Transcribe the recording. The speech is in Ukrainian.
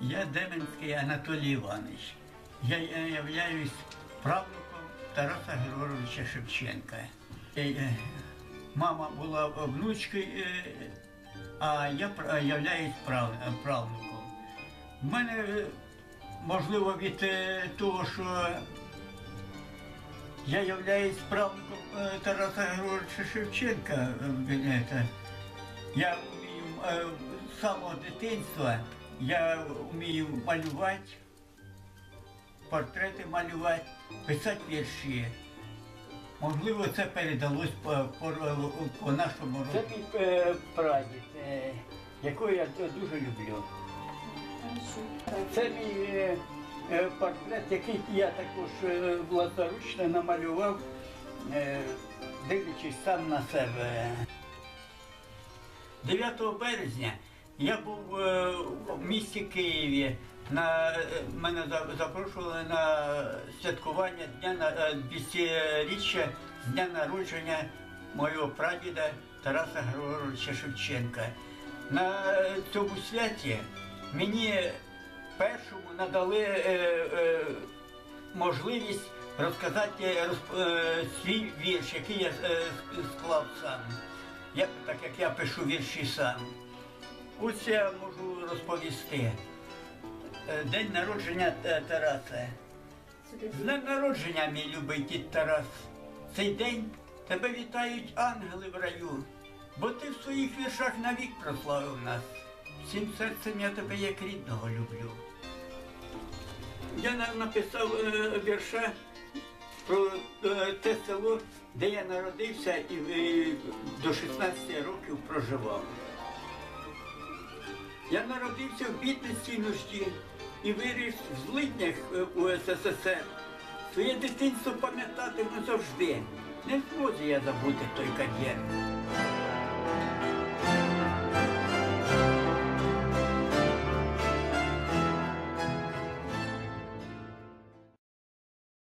Деменський Анатолій Іванович. Я являюсь правнуком Тараса Григоровича Шевченка. Е, е, Мама була внучкою, е, а я являюсь правнуком. У мене, можливо, від того, що я являюсь правнуком Тараса Григоровича Шевченка. Я вмію з самого дитинства, я вмію малювати, портрети малювати, писати вірші. Можливо, це передалось по, по, по нашому роду. Це мій е, прадід, е, якого я дуже люблю. Це мій е, е, портрет, який я також е, власноручно намалював, е, дивлячись сам на себе. 9 березня я був е, в місті Києві. На, е, мене запрошували на святкування дня на е, 200-річчя дня народження моєго прадіда Тараса Григоровича Шевченка. На цьому святі мені першому надали можливість розказати свій вірш, який я склав сам. Я, так як я пишу вірші сам. Ось я можу розповісти. Е, День народження Тараса. З днем народження, мій любий дід Тарас. Цей день тебе вітають ангели в раю, бо ти в своїх віршах навік прославив нас. Всім серцем я тебе як рідного люблю. Я на- написав е, вірша про е, те село, де я народився і до 16 років проживав. Я народився в бідності й нужді і виріс в злиднях е, у СССР. Своє дитинство пам'ятатиму завжди. Не зможу я забути той кар'єр.